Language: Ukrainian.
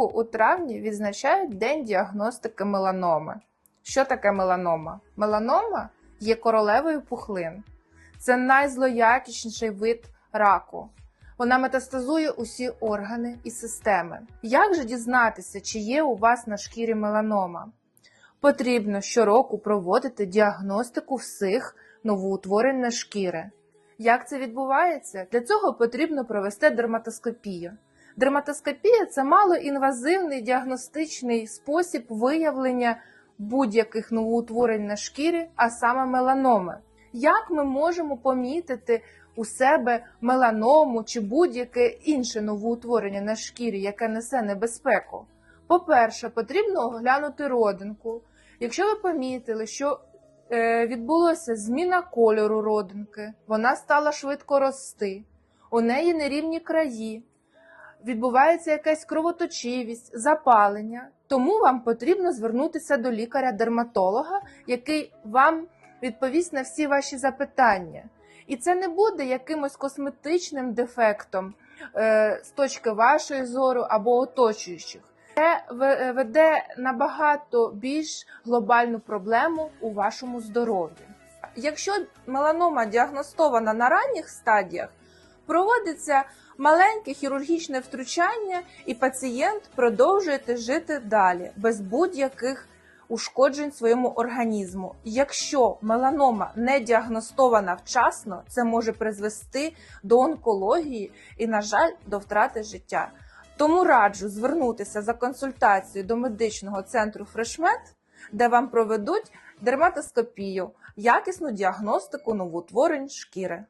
Щороку у травні відзначають День діагностики меланоми. Що таке меланома? Меланома є королевою пухлин. Це найзлоякісніший вид раку. Вона метастазує усі органи і системи. Як же дізнатися, чи є у вас на шкірі меланома? Потрібно щороку проводити діагностику всіх новоутворень на шкіри. Як це відбувається? Для цього потрібно провести дерматоскопію. Дерматоскопія це малоінвазивний діагностичний спосіб виявлення будь-яких новоутворень на шкірі, а саме меланоми. Як ми можемо помітити у себе меланому чи будь-яке інше новоутворення на шкірі, яке несе небезпеку? По-перше, потрібно оглянути родинку. Якщо ви помітили, що е, відбулося зміна кольору родинки, вона стала швидко рости, у неї нерівні краї, відбувається якась кровоточивість, запалення, тому вам потрібно звернутися до лікаря-дерматолога, який вам відповість на всі ваші запитання. І це не буде якимось косметичним дефектом е, з точки вашої зору або оточуючих. Це ве- веде набагато більш глобальну проблему у вашому здоров'ї. Якщо меланома діагностована на ранніх стадіях, проводиться маленьке хірургічне втручання, і пацієнт продовжує жити далі без будь-яких ушкоджень своєму організму. Якщо меланома не діагностована вчасно, це може призвести до онкології і, на жаль, до втрати життя. Тому раджу звернутися за консультацією до медичного центру Фрешмед, де вам проведуть дерматоскопію, якісну діагностику новоутворень шкіри.